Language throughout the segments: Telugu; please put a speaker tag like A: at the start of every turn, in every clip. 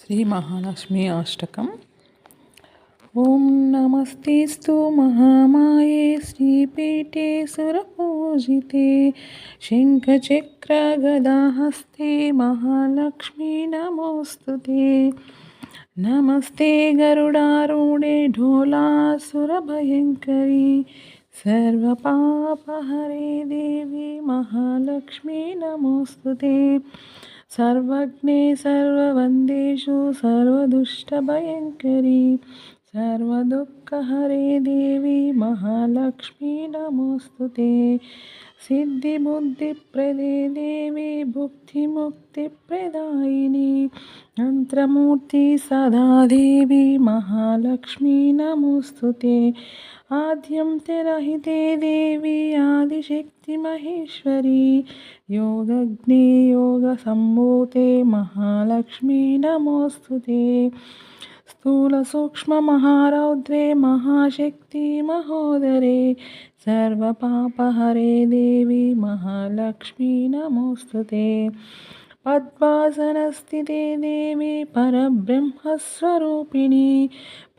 A: श्री श्रीमहालक्ष्मी अष्टकम्। नमस्ते नमस्तेस्तु महामाये श्रीपीठे सुरपूजिते शङ्खचक्रगदाहस्ते महालक्ष्मी नमोस्तु नमस्ते गरुडारूढे ढोलासुरभयङ्करी, सर्वपापहरे देवी महालक्ष्मी नमोस्तुते ते। सर्वज्ञे सर्ववन्देषु सर्वदुष्टभयङ्करी सर्वदुःखहरे देवी महालक्ष्मी नमोऽस्तु ते सिद्धिबुद्धिप्रदे देवी भुक्तिमुक्तिप्रदायिनी मन्त्रमूर्ति सदा देवी महालक्ष्मी नमोऽस्तु ते आद्यं रहिते देवी आदिशक्तिमहेश्वरी योगग्ने योगसम्भूते महालक्ष्मी नमोऽस्तु ते స్థూలసూక్ష్మమహారౌద్రే మహాశక్తి మహోదరే సర్వపాపహరే దేవి మహాలక్ష్మీ నమోస్తుతే పద్మాసనస్థితే దేవి పరబ్రహ్మస్వరూపిణి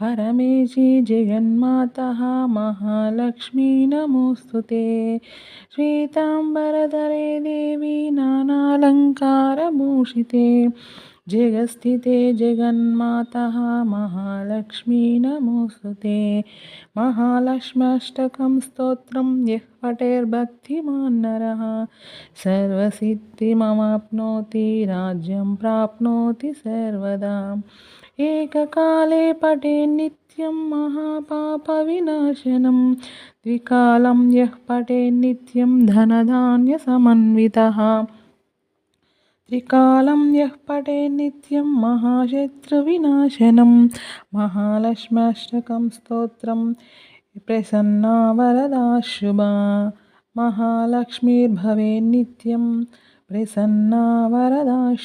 A: పరమేశి జగన్మాత మహాలక్ష్మీ నమోస్తుతే శ్వేతాంబరధరే దేవి నానాలంకారభూషితే जगस्थिते जगन्मातः महालक्ष्मी नमोऽस्तु ते महालक्ष्म्यष्टकं स्तोत्रं यः पठेर्भक्तिमान् नरः सर्वसिद्धिमवाप्नोति राज्यं प्राप्नोति सर्वदा। एककाले पठे नित्यं महापापविनाशनं। द्विकालं यः पठे नित्यं धनधान्यसमन्वितः। త్రికాలం యః పటే నిత్యం మహాశత్రువినాశనం మహాలక్ష్మాష్టకం స్తోత్రం. ప్రసన్నా వరదా శుభ. మహాలక్ష్మీర్భవే నిత్యం. ప్రసన్నా వరదా